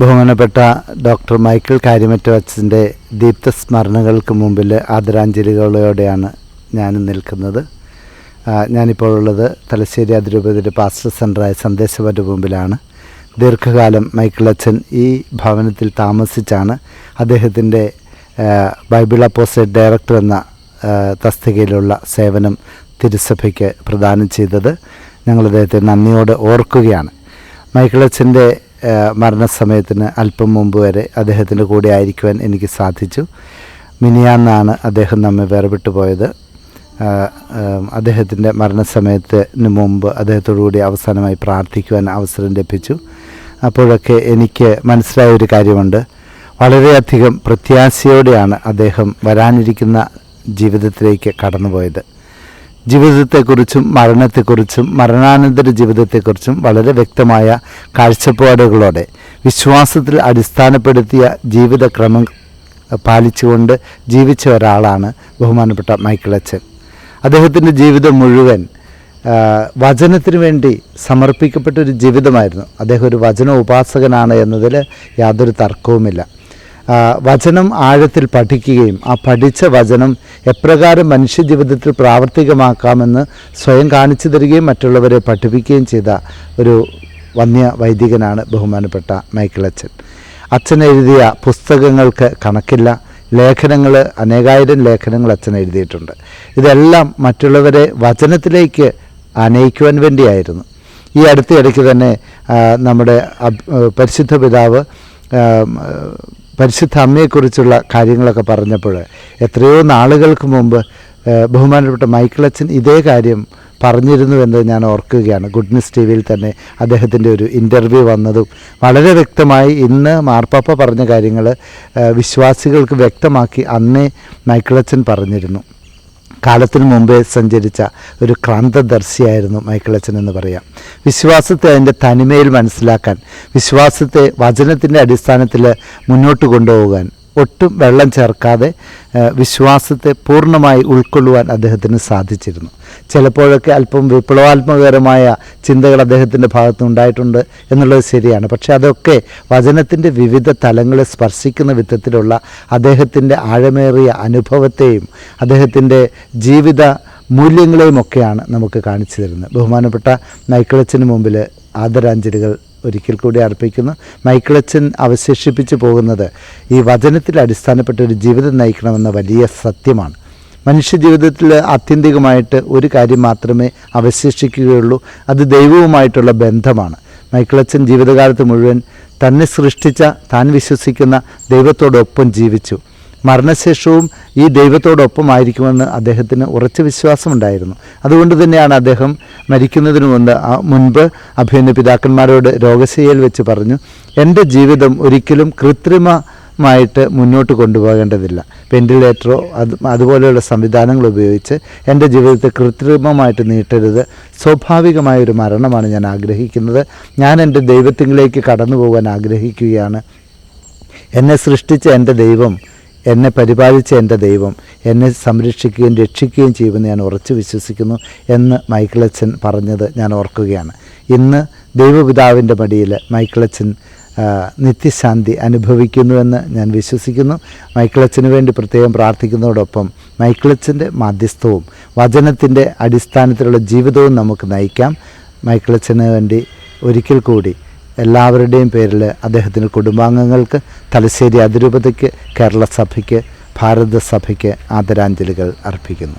ബഹുമാനപ്പെട്ട doctor Michael കാര്യമറ്റ അച്ഛന്റെ ദീപ്ത സ്മരണകൾക്ക് മുമ്പിൽ ആദരാഞ്ജലികളോടെയാണ് ഞാൻ നിൽക്കുന്നത്. ഞാനിപ്പോൾ ഉള്ളത് തലശ്ശേരി അതിരൂപതയുടെ പാസ്റ്റർ സെന്ററായ സന്ദേശവന്റെ മുമ്പിലാണ്. ദീർഘകാലം മൈക്കിൾ അച്ഛൻ ഈ ഭവനത്തിൽ താമസിച്ചാണ് അദ്ദേഹത്തിന്റെ ബൈബിൾ അപ്പോസ്റ്റേറ്റ് ഡയറക്ടർ എന്ന തസ്തികയിലുള്ള സേവനം തിരുസഭയ്ക്ക് പ്രദാനം ചെയ്തത്. ഞങ്ങൾ അദ്ദേഹത്തെ നന്ദിയോടെ ഓർക്കുകയാണ്. മൈക്കിളച്ചന്റെ മരണസമയത്തിന് അല്പം മുമ്പ് വരെ അദ്ദേഹത്തിന്റെ കൂടെ ആയിരിക്കുവാൻ എനിക്ക് സാധിച്ചു. മിനിയാന്നാണ് അദ്ദേഹം നമ്മെ വേർപെട്ടു പോയത്. അദ്ദേഹത്തിന്റെ മരണസമയത്തിന് മുമ്പ് അദ്ദേഹത്തോടു കൂടി അവസാനമായി പ്രാർത്ഥിക്കുവാൻ അവസരം ലഭിച്ചു. അപ്പോഴൊക്കെ എനിക്ക് മനസ്സിലായ ഒരു കാര്യമുണ്ട്. വളരെയധികം പ്രത്യാശയോടെയാണ് അദ്ദേഹം വരാനിരിക്കുന്ന ജീവിതത്തിലേക്ക് കടന്നുപോയത്. ജീവിതത്തെക്കുറിച്ചും മരണത്തെക്കുറിച്ചും മരണാനന്തര ജീവിതത്തെക്കുറിച്ചും വളരെ വ്യക്തമായ കാഴ്ചപ്പാടുകളോടെ വിശ്വാസത്തിൽ അടിസ്ഥാനപ്പെടുത്തിയ ജീവിതക്രമം പാലിച്ചുകൊണ്ട് ജീവിച്ച ഒരാളാണ് ബഹുമാനപ്പെട്ട മൈക്കിൾ അച്ഛൻ അദ്ദേഹത്തിന്റെ ജീവിതം മുഴുവൻ വചനത്തിനു വേണ്ടി സമർപ്പിക്കപ്പെട്ട ഒരു ജീവിതമായിരുന്നു. അദ്ദേഹം ഒരു വചന ഉപാസകനാണ് എന്നതിൽ യാതൊരു തർക്കവുമില്ല. വചനം ആഴത്തിൽ പഠിക്കുകയും ആ പഠിച്ച വചനം എപ്രകാരം മനുഷ്യജീവിതത്തിൽ പ്രാവർത്തികമാക്കാമെന്ന് സ്വയം കാണിച്ചു തരികയും മറ്റുള്ളവരെ പഠിപ്പിക്കുകയും ചെയ്ത ഒരു വന്യ വൈദികനാണ് ബഹുമാനപ്പെട്ട മൈക്കിൾ അച്ഛൻ. അച്ഛൻ എഴുതിയ പുസ്തകങ്ങൾക്ക് കണക്കില്ല. ലേഖനങ്ങൾ അനേകായിരം ലേഖനങ്ങൾ അച്ഛൻ എഴുതിയിട്ടുണ്ട്. ഇതെല്ലാം മറ്റുള്ളവരെ വചനത്തിലേക്ക് അനയിക്കുവാൻ വേണ്ടിയായിരുന്നു. ഈ അടുത്ത ഇടയ്ക്ക് തന്നെ നമ്മുടെ പരിശുദ്ധ പിതാവ് പരിശുദ്ധ അമ്മയെക്കുറിച്ചുള്ള കാര്യങ്ങളൊക്കെ പറഞ്ഞപ്പോൾ എത്രയോ നാളുകൾക്ക് മുമ്പ് ബഹുമാനപ്പെട്ട മൈക്കിളച്ചൻ ഇതേ കാര്യം പറഞ്ഞിരുന്നു എന്ന് ഞാൻ ഓർക്കുകയാണ്. ഗുഡ്നസ് ടി വിയിൽ തന്നെ അദ്ദേഹത്തിന്റെ ഒരു ഇന്റർവ്യൂ വന്നതും വളരെ വ്യക്തമായി ഇന്ന് മാർപ്പാപ്പ പറഞ്ഞ കാര്യങ്ങൾ വിശ്വാസികൾക്ക് വ്യക്തമാക്കി അന്നേ മൈക്കിളച്ചൻ പറഞ്ഞിരുന്നു. കാലത്തിന് മുമ്പേ സഞ്ചരിച്ച ഒരു ക്രാന്തദർശിയായിരുന്നു മൈക്കിളച്ചൻ എന്ന് പറയാം. വിശ്വാസത്തെ അതിന്റെ തനിമയിൽ മനസ്സിലാക്കാൻ വിശ്വാസത്തെ വചനത്തിന്റെ അടിസ്ഥാനത്തിൽ മുന്നോട്ട് കൊണ്ടുപോകാൻ ഒട്ടും വെള്ളം ചേർക്കാതെ വിശ്വാസത്തെ പൂർണമായി ഉൾക്കൊള്ളുവാൻ അദ്ദേഹത്തിന് സാധിച്ചിരുന്നു. ചിലപ്പോഴൊക്കെ അല്പം വിപ്ലവാത്മകരമായ ചിന്തകൾ അദ്ദേഹത്തിന്റെ ഭാഗത്ത് ഉണ്ടായിട്ടുണ്ട് എന്നുള്ളത് ശരിയാണ്. പക്ഷേ അതൊക്കെ വചനത്തിന്റെ വിവിധ തലങ്ങളെ സ്പർശിക്കുന്ന വിധത്തിലുള്ള അദ്ദേഹത്തിന്റെ ആഴമേറിയ അനുഭവത്തെയും അദ്ദേഹത്തിന്റെ ജീവിത മൂല്യങ്ങളെയുമൊക്കെയാണ് നമുക്ക് കാണിച്ചു തരുന്നത്. ബഹുമാനപ്പെട്ട മൈക്കിളച്ചന് മുമ്പിൽ ആദരാഞ്ജലികൾ ഒരിക്കൽ കൂടി അർപ്പിക്കുന്നു. മൈക്കിളച്ചൻ അവശേഷിപ്പിച്ചു പോകുന്നത് ഈ വചനത്തിൽ അടിസ്ഥാനപ്പെട്ട ഒരു ജീവിതം നയിക്കണമെന്ന വലിയ സത്യമാണ്. മനുഷ്യ ജീവിതത്തിൽ ആത്യന്തികമായിട്ട് ഒരു കാര്യം മാത്രമേ അവശേഷിക്കുകയുള്ളൂ. അത് ദൈവവുമായിട്ടുള്ള ബന്ധമാണ്. മൈക്കിളച്ചൻ ജീവിതകാലത്ത് മുഴുവൻ തന്നെ സൃഷ്ടിച്ച താൻ വിശ്വസിക്കുന്ന ദൈവത്തോടൊപ്പം ജീവിച്ചു. മരണശേഷവും ഈ ദൈവത്തോടൊപ്പമായിരിക്കുമെന്ന് അദ്ദേഹത്തിന് ഉറച്ച വിശ്വാസമുണ്ടായിരുന്നു. അതുകൊണ്ട് തന്നെയാണ് അദ്ദേഹം മരിക്കുന്നതിന് മുമ്പ് മുൻപ് അഭിനന്ദ പിതാക്കന്മാരോട് രോഗശയ്യയിൽ വെച്ച് പറഞ്ഞു എന്റെ ജീവിതം ഒരിക്കലും കൃത്രിമ മായിട്ട് മുന്നോട്ട് കൊണ്ടുപോകേണ്ടതില്ല. വെന്റിലേറ്ററോ അത് അതുപോലെയുള്ള സംവിധാനങ്ങൾ ഉപയോഗിച്ച് എന്റെ ജീവിതത്തെ കൃത്രിമമായിട്ട് നീട്ടരുത്. സ്വാഭാവികമായ ഒരു മരണമാണ് ഞാൻ ആഗ്രഹിക്കുന്നത്. ഞാൻ എന്റെ ദൈവത്തിങ്കിലേക്ക് കടന്നു പോകാൻ ആഗ്രഹിക്കുകയാണ്. എന്നെ സൃഷ്ടിച്ച എന്റെ ദൈവം എന്നെ പരിപാലിച്ച എന്റെ ദൈവം എന്നെ സംരക്ഷിക്കുകയും രക്ഷിക്കുകയും ചെയ്യുമെന്ന് ഞാൻ ഉറച്ചു വിശ്വസിക്കുന്നു എന്ന് മൈക്കിളച്ചൻ പറഞ്ഞത് ഞാൻ ഓർക്കുകയാണ്. ഇന്ന് ദൈവപിതാവിന്റെ മടിയിൽ മൈക്കിളച്ചൻ നിത്യശാന്തി അനുഭവിക്കുന്നുവെന്ന് ഞാൻ വിശ്വസിക്കുന്നു. മൈക്കിളച്ചന് വേണ്ടി പ്രത്യേകം പ്രാർത്ഥിക്കുന്നതോടൊപ്പം മൈക്കിളച്ചന്റെ മാധ്യസ്ഥവും വചനത്തിന്റെ അടിസ്ഥാനത്തിലുള്ള ജീവിതവും നമുക്ക് നയിക്കാം. മൈക്കിളച്ചന് വേണ്ടി ഒരിക്കൽ കൂടി എല്ലാവരുടെയും പേരിൽ അദ്ദേഹത്തിന്റെ കുടുംബാംഗങ്ങൾക്ക് തലശ്ശേരി അതിരൂപതയ്ക്ക് കേരള സഭയ്ക്ക് ഭാരത സഭയ്ക്ക് ആദരാഞ്ജലികൾ അർപ്പിക്കുന്നു.